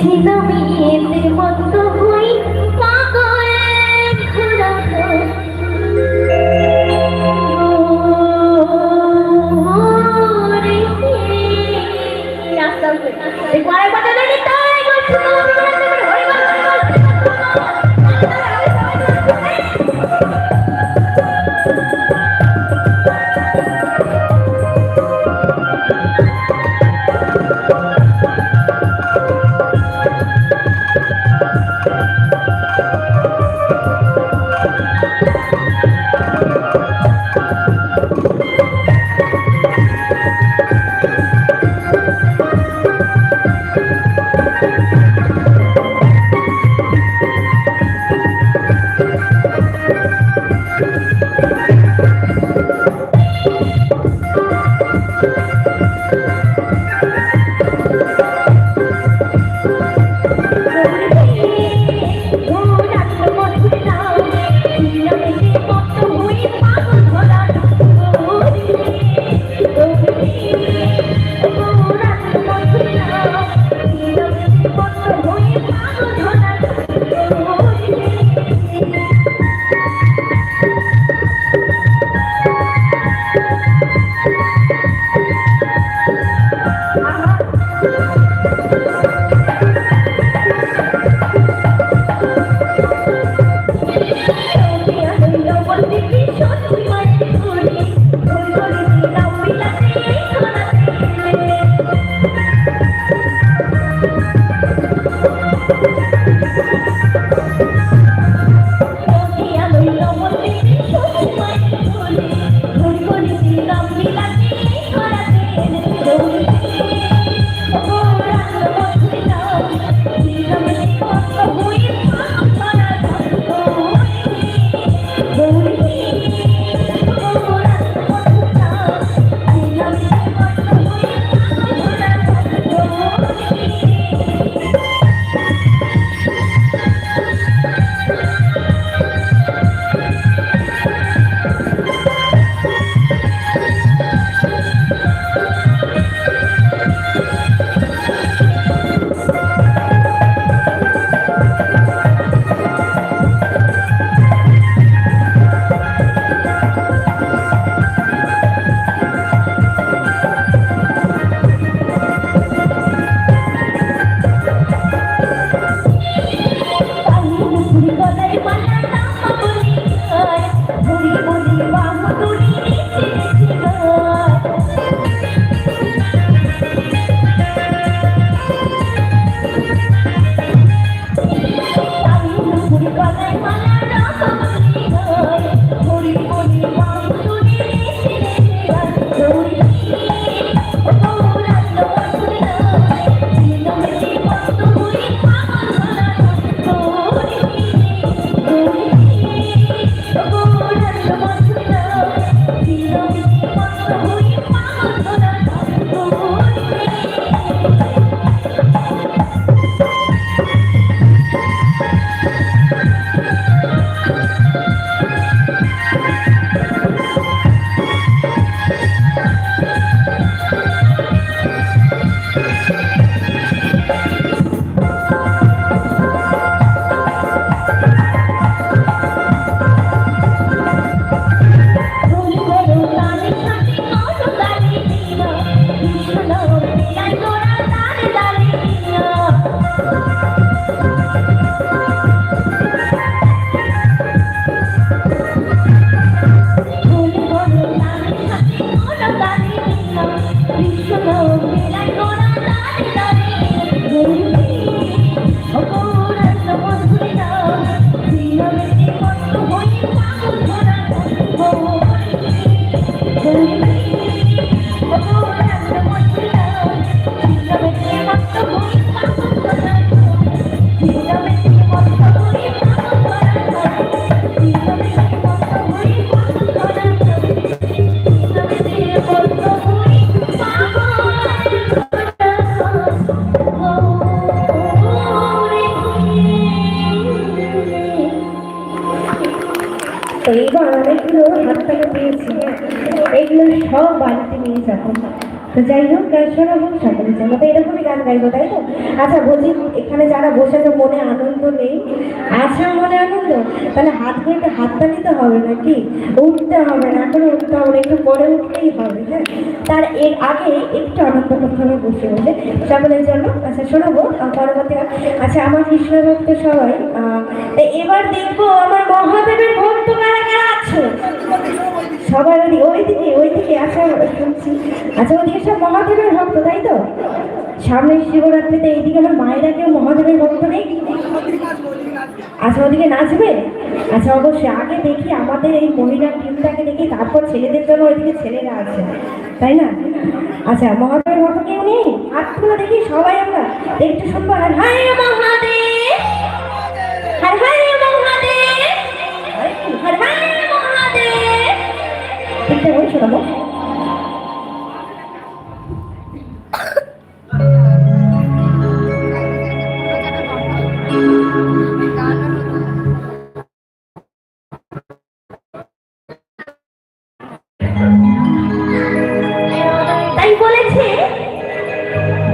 ছিল মেয়েদের মতো এইবার অনেকগুলো হাততালি পেয়েছি এগুলো সব বাড়িতে নিয়ে যাব তো যাই হোক গান শোনা হোক সকলে তো এরকমই গান গাইবো তাই তো আচ্ছা বলছি এখানে যারা বসে তো মনে আনন্দ নেই আচ্ছা মনে আনন্দ তাহলে হাত ঘুরতে হাততালি দিতে হবে নাকি উঠতে হবে না এখন উঠতে হবে একটু পরে উঠতেই হবে হ্যাঁ তার এর আগে একটু আনন্দ করতে হবে বসে বসে সকলের জন্য আচ্ছা শোনাবো পরবর্তী আচ্ছা আমার কৃষ্ণ ভক্ত সবাই এবার দেখব আমার মহাদেবের ভক্ত কারা আছে সবার ওই ওইদিকে ওইদিকে আচ্ছা শুনছি। আচ্ছা ওইদিকে সব মহাদেবের ভক্ত, তাই তো? সামনে শিবরাত্রিতে এইদিকে আমার মায়েরা কেউ মহাদেবের ভক্ত নেই? আচ্ছা ওদিকে নাচবে? আচ্ছা অবশ্যই। আগে দেখি আমাদের এই মহিলা টিমটাকে দেখি, তারপর ছেলেদের জন্য ওইদিকে ছেলেরা আছে। তাই না? আচ্ছা মহাদেবের ভক্ত কেউ নেই? হাতগুলো দেখি সবাই আমরা। একটু শুনব আর হাই মহাদেব! হর হর শোনাবো?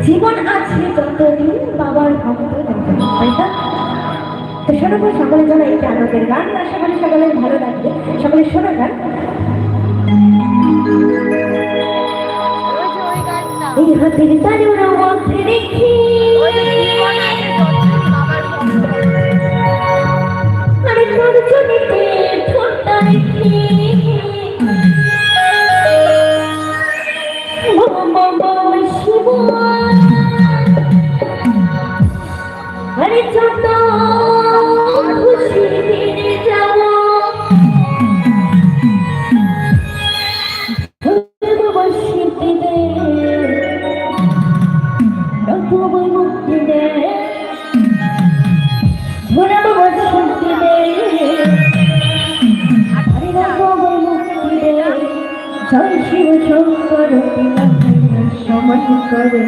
জীবন আছে যতদিন বাবার ভক্ত তাই তো তো শোনাবো সকলের জন্য এই আনন্দের গান আশা করি সকলের ভালো লাগবে, সকলে শোনা গান। হাতের তালুর মধ্যে রেখে আরে তোর যত খুশি দিনে যাব বসিতে দে সময় করে